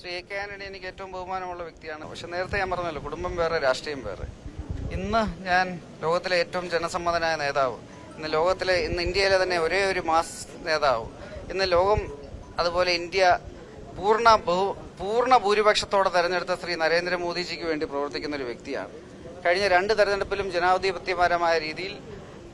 Shri A K Antony എനിക്ക് ഏറ്റവും ബഹുമാനമുള്ള വ്യക്തിയാണ്. പക്ഷെ നേരത്തെ ഞാൻ പറഞ്ഞല്ലോ കുടുംബം വേറെ രാഷ്ട്രീയം വേറെ. ഇന്ന് ഞാൻ ലോകത്തിലെ ഏറ്റവും ജനസമ്മതനായ നേതാവ്. ഇന്ന് ലോകത്തിലെ ഇന്ന് ഇന്ത്യയിലെ തന്നെ ഒരേ ഒരു മാസ് നേതാവ്. ഇന്ന് ലോകം അതുപോലെ ഇന്ത്യ പൂർണ ബഹു പൂർണ ഭൂരിപക്ഷത്തോടെ തെരഞ്ഞെടുത്ത ശ്രീ നരേന്ദ്രമോദിജിക്ക് വേണ്ടി പ്രവർത്തിക്കുന്ന ഒരു വ്യക്തിയാണ്. കഴിഞ്ഞ രണ്ട് തെരഞ്ഞെടുപ്പിലും ജനാധിപത്യപരമായ രീതിയിൽ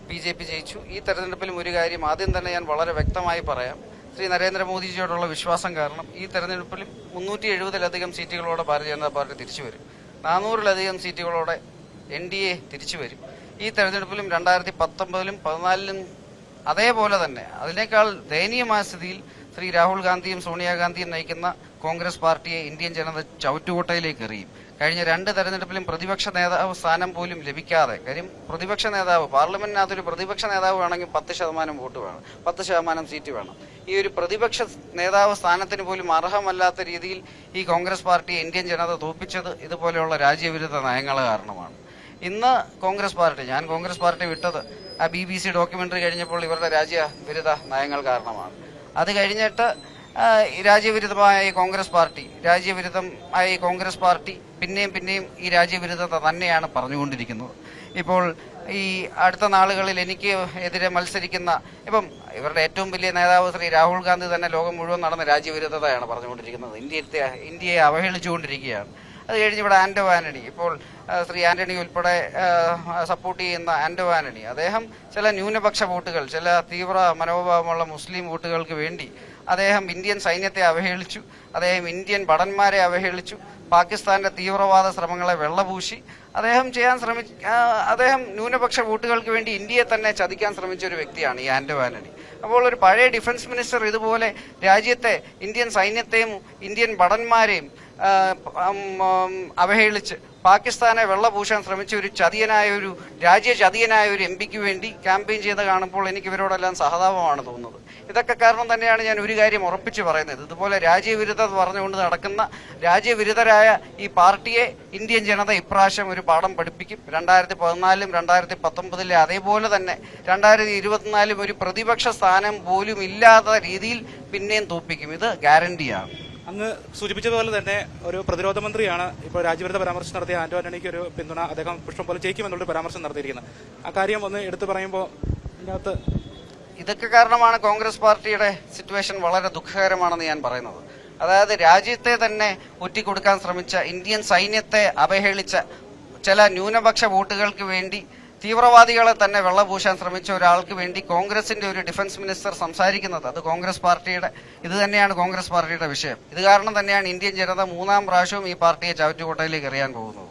ബി ജെ പി ജയിച്ചു. ഈ തെരഞ്ഞെടുപ്പിലും ഒരു കാര്യം ആദ്യം തന്നെ ഞാൻ വളരെ വ്യക്തമായി പറയാം. ശ്രീ നരേന്ദ്രമോദിജിയോടുള്ള വിശ്വാസം കാരണം ഈ തെരഞ്ഞെടുപ്പിൽ മുന്നൂറ്റി എഴുപതിലധികം സീറ്റുകളോടെ ഭാരതീയ ജനതാ പാർട്ടി തിരിച്ചു വരും. നാനൂറിലധികം സീറ്റുകളോടെ എൻ ഡി എ തിരിച്ചു വരും. ഈ തെരഞ്ഞെടുപ്പിലും രണ്ടായിരത്തി പത്തൊമ്പതിലും പതിനാലിലും അതേപോലെ തന്നെ. അതിനേക്കാൾ ദയനീയമായ സ്ഥിതിയിൽ ശ്രീ രാഹുൽ ഗാന്ധിയും സോണിയാഗാന്ധിയും നയിക്കുന്ന കോൺഗ്രസ് പാർട്ടിയെ ഇന്ത്യൻ ജനത ചവിറ്റുകൊട്ടയിലേക്ക് എറിയും. കഴിഞ്ഞ രണ്ട് തെരഞ്ഞെടുപ്പിലും പ്രതിപക്ഷ നേതാവ് സ്ഥാനം പോലും ലഭിക്കാതെ കാര്യം പ്രതിപക്ഷ നേതാവ് പാർലമെന്റിനകത്ത് ഒരു പ്രതിപക്ഷ നേതാവ് വേണമെങ്കിൽ പത്ത് ശതമാനം വോട്ട് വേണം പത്ത് ശതമാനം സീറ്റ് വേണം. ഈ ഒരു പ്രതിപക്ഷ നേതാവ് സ്ഥാനത്തിന് പോലും അർഹമല്ലാത്ത രീതിയിൽ ഈ കോൺഗ്രസ് പാർട്ടി ഇന്ത്യൻ ജനത തോപ്പിച്ചത് ഇതുപോലെയുള്ള രാജ്യവിരുദ്ധ നയങ്ങൾ കാരണമാണ്. ഇന്ന് കോൺഗ്രസ് പാർട്ടി ഞാൻ കോൺഗ്രസ് പാർട്ടി വിട്ടത് ആ ബി ബി സി ഡോക്യുമെന്ററി കഴിഞ്ഞപ്പോൾ ഇവരുടെ രാജ്യ വിരുദ്ധ നയങ്ങൾ കാരണമാണ്. അത് കഴിഞ്ഞിട്ട് രാജ്യവിരുദ്ധമായ കോൺഗ്രസ് പാർട്ടി രാജ്യവിരുദ്ധമായ കോൺഗ്രസ് പാർട്ടി പിന്നെയും പിന്നെയും ഈ രാജ്യവിരുദ്ധത തന്നെയാണ് പറഞ്ഞുകൊണ്ടിരിക്കുന്നത്. ഇപ്പോൾ ഈ അടുത്ത നാളുകളിൽ എനിക്ക് എതിരെ മത്സരിക്കുന്ന ഇപ്പം ഇവരുടെ ഏറ്റവും വലിയ നേതാവ് ശ്രീ രാഹുൽ ഗാന്ധി തന്നെ ലോകം മുഴുവൻ നടന്ന രാജ്യവിരുദ്ധതയാണ് പറഞ്ഞുകൊണ്ടിരിക്കുന്നത്. ഇന്ത്യത്തെ ഇന്ത്യയെ അവഹേളിച്ചുകൊണ്ടിരിക്കുകയാണ്. അത് കഴിഞ്ഞ് ഇവിടെ ആന്റോ ആന്റണി. ഇപ്പോൾ ശ്രീ ആന്റണി ഉൾപ്പെടെ സപ്പോർട്ട് ചെയ്യുന്ന ആന്റോ ആന്റണി. അദ്ദേഹം ചില ന്യൂനപക്ഷ വോട്ടുകൾ ചില തീവ്ര മനോഭാവമുള്ള മുസ്ലിം വോട്ടുകൾക്ക് വേണ്ടി അദ്ദേഹം ഇന്ത്യൻ സൈന്യത്തെ അവഹേളിച്ചു. അദ്ദേഹം ഇന്ത്യൻ ഭടന്മാരെ അവഹേളിച്ചു. പാകിസ്ഥാന്റെ തീവ്രവാദ ശ്രമങ്ങളെ വെള്ളപൂശി. അദ്ദേഹം ചെയ്യാൻ ശ്രമി അദ്ദേഹം ന്യൂനപക്ഷ വോട്ടുകൾക്ക് വേണ്ടി ഇന്ത്യയെ തന്നെ ചതിക്കാൻ ശ്രമിച്ച ഒരു വ്യക്തിയാണ് ഈ ആന്റോ ആന്റണി. അപ്പോൾ ഒരു പഴയ ഡിഫൻസ് മിനിസ്റ്റർ ഇതുപോലെ രാജ്യത്തെ ഇന്ത്യൻ സൈന്യത്തെയും ഇന്ത്യൻ ഭടന്മാരെയും അവഹേളിച്ച് പാകിസ്ഥാനെ വെള്ളപൂശാൻ ശ്രമിച്ച ഒരു ചതിയനായ ഒരു രാജ്യ ചതിയനായ ഒരു എം പിക്ക് വേണ്ടി ക്യാമ്പയിൻ ചെയ്ത് കാണുമ്പോൾ എനിക്ക് ഇവരോടെല്ലാം സഹതാപമാണ് തോന്നുന്നത്. ഇതൊക്കെ കാരണം തന്നെയാണ് ഞാൻ ഒരു കാര്യം ഉറപ്പിച്ച് പറയുന്നത്. ഇതുപോലെ രാജ്യവിരുദ്ധത പറഞ്ഞുകൊണ്ട് നടക്കുന്ന രാജ്യവിരുദ്ധരായ ഈ പാർട്ടിയെ ഇന്ത്യൻ ജനത ഇപ്രാവശ്യം ഒരു പാഠം പഠിപ്പിക്കും. രണ്ടായിരത്തി പതിനാലിലും രണ്ടായിരത്തി പത്തൊമ്പതിലെ അതേപോലെ തന്നെ രണ്ടായിരത്തി ഇരുപത്തിനാലിലും ഒരു പ്രതിപക്ഷ സ്ഥാനം പോലും ഇല്ലാത്ത രീതിയിൽ പിന്നെയും തോപ്പിക്കും ഇത് ഗ്യാരണ്ടിയാണ്. അങ്ങ് സൂചിപ്പിച്ചതുപോലെ തന്നെ ഒരു പ്രതിരോധ മന്ത്രിയാണ് ഇപ്പോൾ രാജ്യവിരുദ്ധ പരാമർശം നടത്തിയ ആന്റോ ആന്റണിക്ക് ഒരു പിന്തുണ അദ്ദേഹം പുഷ്പം പോലെ ജയിക്കുമെന്നുള്ള പരാമർശം നടത്തിയിരിക്കുന്നത്. ആ കാര്യം ഒന്ന് എടുത്തു പറയുമ്പോൾ ഇതിനകത്ത് ഇതൊക്കെ കാരണമാണ് കോൺഗ്രസ് പാർട്ടിയുടെ സിറ്റുവേഷൻ വളരെ ദുഃഖകരമാണെന്ന് ഞാൻ പറയുന്നത്. അതായത് രാജ്യത്തെ തന്നെ ഒറ്റിക്കൊടുക്കാൻ ശ്രമിച്ച ഇന്ത്യൻ സൈന്യത്തെ അവഹേളിച്ച ചില ന്യൂനപക്ഷ വോട്ടുകൾക്ക് വേണ്ടി തീവ്രവാദികളെ തന്നെ വെള്ളപൂശാൻ ശ്രമിച്ച ഒരാൾക്ക് വേണ്ടി കോൺഗ്രസിന്റെ ഒരു ഡിഫൻസ് മിനിസ്റ്റർ സംസാരിക്കുന്നത് അത് കോൺഗ്രസ് പാർട്ടിയുടെ ഇത് തന്നെയാണ് കോൺഗ്രസ് പാർട്ടിയുടെ വിഷയം. ഇത് കാരണം തന്നെയാണ് ഇന്ത്യൻ ജനത മൂന്നാം പ്രാവശ്യവും ഈ പാർട്ടിയെ ചവറ്റുകോട്ടയിലേക്ക് എറിയാൻ പോകുന്നത്.